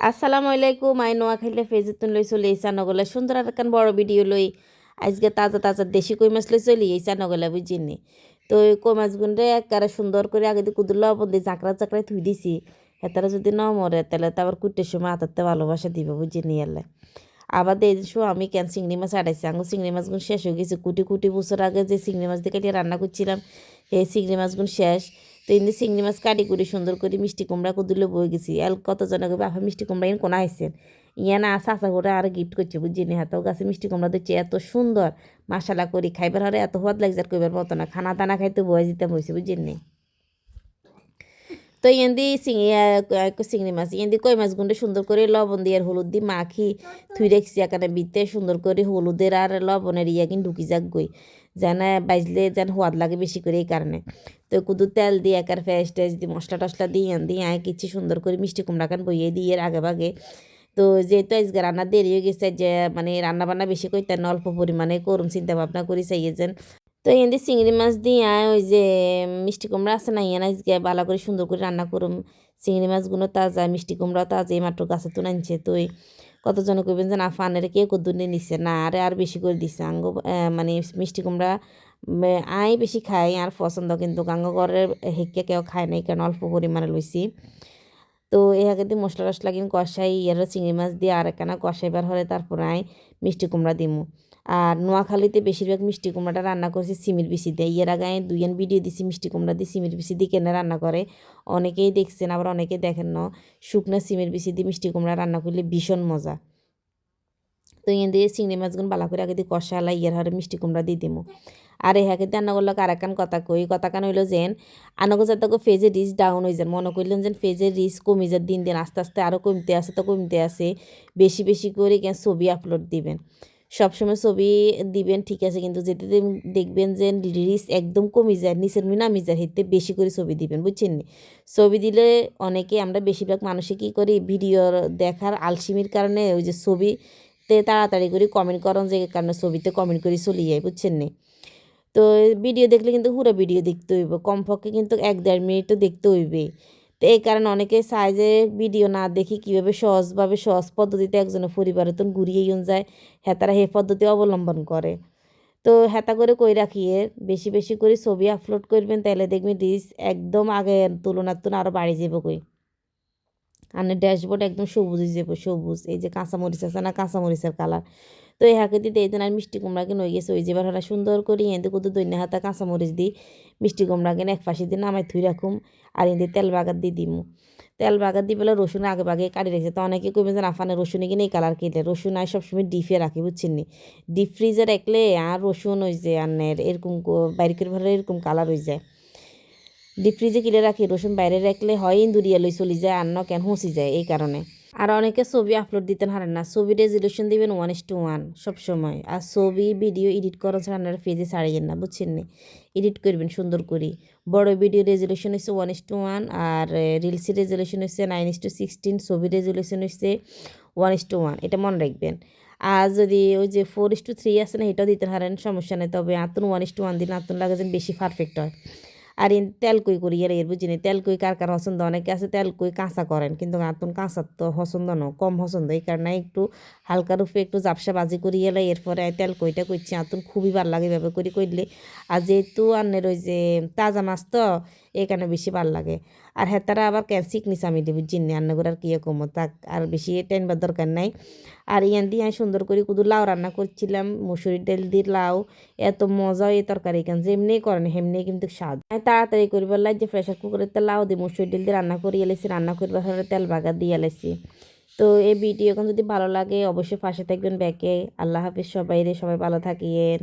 আসসালামু আলাইকুম, আই নোয়া খাইলে ফেজুতুন লই চলে এইসা নগলে সুন্দর আর একখান বড় ভিডিও লই আজকে তাজা তাজা দেশি কই মাছ লই চলি এইসা নগলে বুঝিনি তো কই মাছগুন রে একেবারে সুন্দর করে আগে দিয়ে কুদুর লবণ দিয়ে চাকরা চাকরায় থুই দিছি। হেতারা যদি ন মরে, তাহলে তো আবার কুটের সময় হাতাতে ভালোবাসা দিব বুঝিনি এলে আবার দিয়ে শো, আমি কেন চিংড়ি মাছ আড়াইছি? আঙু চিংড়ি মাছগুন শেষ হয়ে গেছে। কুটি কুটি বছর আগে যে চিংড়ি মাছ দিয়ে রান্না করছিলাম এই চিংড়ি মাছগুন শেষ। তো এমনি চিংড়ি মাছ কাটি করে সুন্দর করে মিষ্টি কুমড়া কুদুলে বয়ে গেছি। এল কত জনে কবে আপা, মিষ্টি কুমড়া ইন কোনা আইসেন ইয়া না, চাচা করে আর গিফট করছে, বুঝছি নি? হাতেও গাছে মিষ্টি কুমড়া দিচ্ছে এত সুন্দর। মশালা করি, খাইবার হরে এত হওয়ার লাগছে, আর কইবার মতো না। খানা দানা খাইতে বয়ে যেতে হয়েছে বুঝছেন নি? তো ইয়েন্দি চিংড়ি মাছ ইয়েন্দি কই মাছ গুন্ডে সুন্দর করে লবণ দিয়ে আর হলুদ দিয়ে মাখি থুই রেখছি এখানে বিতে সুন্দর করে হলুদের আর লবণের ইয়া কিন্তু ঢুকি যাক গই। যেন বাজলে যেন সোয়াদ লাগে বেশি করে এই কারণে। তো কুদু তেল দিয়ে একার ফেস টেস দিয়ে মশলা টসলা দিয়ে আন দিয়ে আয় কিছু সুন্দর করে মিষ্টি কুমড়া কান বইয়ে দিয়ে এর আগে ভাগে। তো যেহেতু আজকে রান্না দেরি হয়ে গেছে, যে মানে রান্না বান্না বেশি করতে না, অল্প পরিমাণে করুন চিন্তা ভাবনা করি চাইয়েছেন তো এনে চিংড়ি মাছ দিয়ে ওই যে মিষ্টি কুমড়া আছে না ইয়ে আজকে ভালো করে সুন্দর করে রান্না করুম। চিংড়ি মাছগুলো তাজা, মিষ্টি কুমড়া তাজা, এই মাত্র গাছে তো নাইছে তো কতজনে কইবেন যে না ফানের কে কদ্দুনে নিচ্ছে না, আরে আর বেশি করে দিছে। আঙ্গ মানে মিষ্টি কুমড়া আই বেশি খাই, আর পছন্দ কিন্তু গাঙ্গ হেঁকে কেউ খায় নাই কারণ অল্প পরিমাণে লইছি। তো আগে দিয়ে মশলা টসলা কিন্তু কষাই ইয়ার চিংড়ি মাছ দিয়ে আর একখানা কষাইবার হলে তারপর আই মিষ্টি কুমড়া দিমু। আর নোয়াখালীতে বেশিরভাগ মিষ্টি কুমড়াটা রান্না করছি সিমির বিচি দিয়ে। এর আগে আমি দুইয়ান ভিডিও দিছি মিষ্টি কুমড়া দিয়ে সিমির বিচি দিয়ে কেনে রান্না করে। অনেকেই দেখছেন, আবার অনেকেই দেখেন না। শুকনা সিমের বিচি দিয়ে মিষ্টি কুমড়া রান্না করলে ভীষণ মজা। তো ইয়ে দিয়ে চিংড়ি মাছগুলো বালা করে আগে দিয়ে কষালা ইয়ার হারে মিষ্টি কুমড়া দিয়ে দিমু। আর এই হাকে দিয়ে করল আর কান কথা কই? কথা কান হইল যেন আনগো যাতে ফেজের রিচ ডাউন হয়ে যান। মনে করলেন যেন ফেজের রিচ কমে যার দিন দিন, আস্তে আস্তে আরও কমতে আসে, তো কমতে আসে। বেশি বেশি করে কেন ছবি আপলোড দিবেন। সবসময় ছবি দিবেন, ঠিক আছে, কিন্তু যেতে দেখবেন যে রিস একদম কমে যায়, নিচের নামি যায় হেতে বেশি করে ছবি দিবেন, বুঝছেন নি? ছবি দিলে অনেকে, আমরা বেশিরভাগ মানুষে কী করি ভিডিও দেখার আলসিমির কারণে ওই যে ছবিতে তাড়াতাড়ি করে কমেন্ট করেন যে কারণে ছবিতে কমেন্ট করে চলে যায়, বুঝছেন নি? তো ভিডিও দেখলে কিন্তু পুরো ভিডিও দেখতে হইব, কমপক্ষে কিন্তু এক দেড় মিনিট তো দেখতে হইবে তো এই কারণে অনেকে সাইজে ভিডিও না দেখি কীভাবে সহজভাবে, সহজ পদ্ধতিতে একজনের পরিবারে তো ঘুরিয়ে যায়। হেতারা হে পদ্ধতি অবলম্বন করে। তো হেতা করে কই রাখিয়ে বেশি বেশি করে ছবি আপলোড করবেন তাহলে দেখবেন রিস একদম আগে তুলনার তুলনা আরও বাড়ি যাবে কই। আর ড্যাশবোর্ড একদম সবুজ যাব সবুজ, এই যে কাঁচামরিচ আছে না, কাঁচামরিচের কালার তো এই হাঁকে দিতে এই আর মিষ্টি কুমড়াকে নই গেছে, ওই যেবার হরা সুন্দর করে, এঁদে কত দৈন্য হাতা কাঁচামরিচ দিই, মিষ্টি কুমড়াকে এক পাশে দিয়ে নামাই থুই রাখুম, আর এঁদে তেল বাগার দিয়ে দিমু। তেল বাগার দিয়ে পেলে রসুন আগে বাগে কাটি রেখেছে, তো অনেকে কইবে যে আফানে রসুন কিনে এই কালার কিনলে রসুন আর সবসময় ডিপে রাখি, বুঝছেন নি? ডিপ ফ্রিজে রাখলে আর রসুন ওই যে আর এরকম বাইরে করে এরকম কালার হয়ে যায়। ডিপ ফ্রিজে কিনে রাখি, রসুন বাইরে রাখলে হয় ইন্দুরিয়া লই চলি যায়, আর ন কেন হুঁসি যায়, এই কারণে। আর অনেকে ছবি আপলোড দিতেন হারেন না, ছবি রেজুলেশন দিবেন ওয়ান ইস টু ওয়ান সবসময় আর ছবি ভিডিও এডিট করার ছাড়া আপনারা পেজে ছাড়িয়েন না, বুঝছেন না? এডিট করবেন, সুন্দর করে। বড় ভিডিও রেজুলেশন হচ্ছে ওয়ান ইস টু ওয়ান আর রিলসের রেজুলেশন হচ্ছে নাইন ইস টু সিক্সটিন ছবি রেজুলেশন হচ্ছে ওয়ান ইস টু ওয়ান এটা মনে রাখবেন। আর যদি ওই যে ফোর ইস টু থ্রি আছে না, এটাও দিতে হারেন, সমস্যা নেই, তবে আতুন ওয়ান ইস টু ওয়ান দিন আতুন লাগে যেন বেশি পারফেক্ট হয়। আর ইন তেল কই করি? এর এর বুঝিনি। তেল কই কার কার পছন্দ? অনেকে আছে তেল কই কাঁচা করেন, কিন্তু আতুন কাঁচা তো পছন্দ ন, কম পছন্দ। এই কারণে একটু হালকা রূপে একটু জাপসা বাজি করি এলে এরপরে তেল কইটা করছি আতুন খুবই ভালো লাগে এভাবে করি করলে আর যেহেতু আনের ওই যে তাজা মাছ তো এখানে বেশি ভালো লাগে। আর হেতারা আবার ক্যান্সিক নিচে আমি দেবো? জিন্নি রান্না করে আর কিয়ে কমো তাক, আর বেশি টেনবার দরকার নাই। আর ইয়ান দিয়ে সুন্দর করে কুদু লাউ রান্না করছিলাম, মুসুরির ডাল দিয়ে লাউ, এত মজা এই তরকারি কেন? যেমনি করেন, হেমনি কিন্তু স্বাদ। আমি তাড়াতাড়ি করিবার লাগে যে প্রেশার কুকারের তেল লাউ দিয়ে মুসুরির ডাল দিয়ে রান্না করি এলেছি রান্না করবার তেল বাগা দিয়ে এলেছি তো এই ভিডিও এখন যদি ভালো লাগে, অবশ্যই পাশে থাকবেন ব্যাকে। আল্লাহ হাফিজ সবাই রে সবাই ভালো থাকিয়েন।